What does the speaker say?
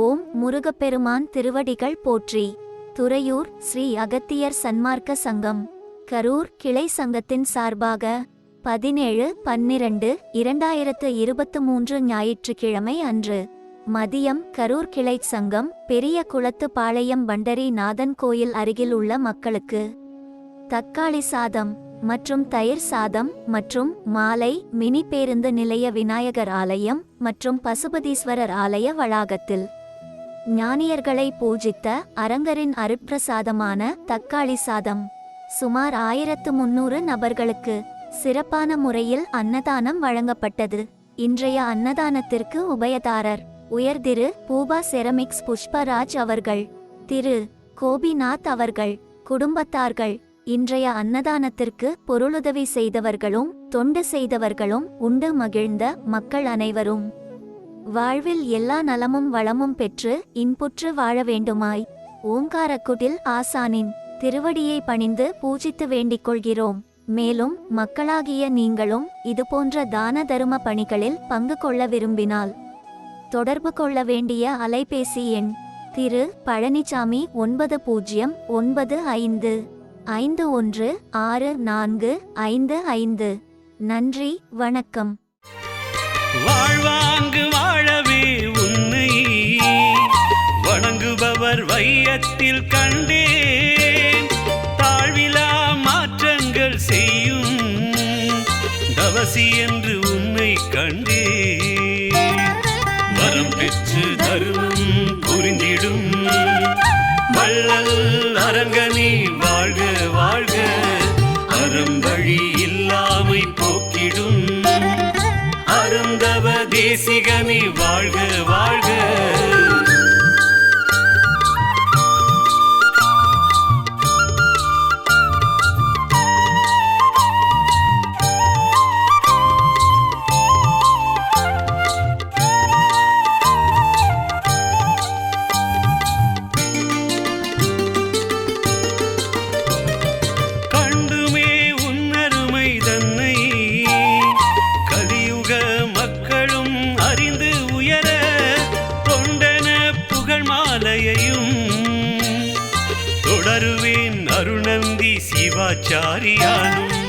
ஓம் முருகப்பெருமான் திருவடிகள் போற்றி. துறையூர் ஸ்ரீ அகத்தியர் சன்மார்க்க சங்கம். கரூர் கிளை சங்கத்தின் சார்பாக பதினேழு பன்னிரண்டு இரண்டாயிரத்து இருபத்து மூன்று ஞாயிற்றுக்கிழமை அன்று மதியம் கரூர் கிளை சங்கம் பெரிய குளத்து பாளையம் பண்டரி நாதன் கோயில் அருகில் உள்ள மக்களுக்கு தக்காளி சாதம் மற்றும் தயிர் சாதம் மற்றும் மாலை மினி பேருந்து நிலைய விநாயகர் ஆலயம் மற்றும் பசுபதீஸ்வரர் ஆலய வளாகத்தில் ஞானியர்களை பூஜித்த அரங்கரின் அருட்பிரசாதமான தக்காளி சாதம். சுமார் ஆயிரத்து முன்னூறு நபர்களுக்கு சிறப்பான முறையில் அன்னதானம் வழங்கப்பட்டது. இன்றைய அன்னதானத்திற்கு உபயதாரர் உயர்திரு பூபா செரமிக்ஸ் புஷ்பராஜ் அவர்கள் திரு கோபிநாத் அவர்கள் குடும்பத்தார்கள். இன்றைய அன்னதானத்திற்கு பொருளுதவி செய்தவர்களும் தொண்டு செய்தவர்களும் உண்டு மகிழ்ந்த மக்கள் அனைவரும். வாழ்வில் எல்லா நலமும் வளமும் பெற்று இன்புற்று வாழ வேண்டுமாய். ஓங்காரக்குடில் ஆசானின் திருவடியை பணிந்து பூஜித்து வேண்டிக் கொள்கிறோம். மேலும் மக்களாகிய நீங்களும் இதுபோன்ற தான தரும பணிகளில் பங்கு கொள்ள விரும்பினால். தொடர்பு கொள்ள வேண்டிய அலைபேசி எண் திரு பழனிசாமி ஒன்பது பூஜ்ஜியம் ஒன்பது ஐந்து. ஐந்து ஒன்று ஆறு நான்கு ஐந்து ஐந்து. நன்றி வணக்கம். வாழ்வாங்கு வையத்தில் கண்டேன். தாழ்விலா மாற்றங்கள் செய்யும் தவசி என்று உன்னை கண்டே வரம் பெற்று தருமம் புரிந்திடும். வள்ளல் அரங்கனி வாழ்க வாழ்க. அறம் வழி இல்லாமை போக்கிடும். அருந்தவ தேசிகனி வாழ்க வாழ்க மாலையையும் தொடருவேன் அருணந்தி சிவாச்சாரியானும்.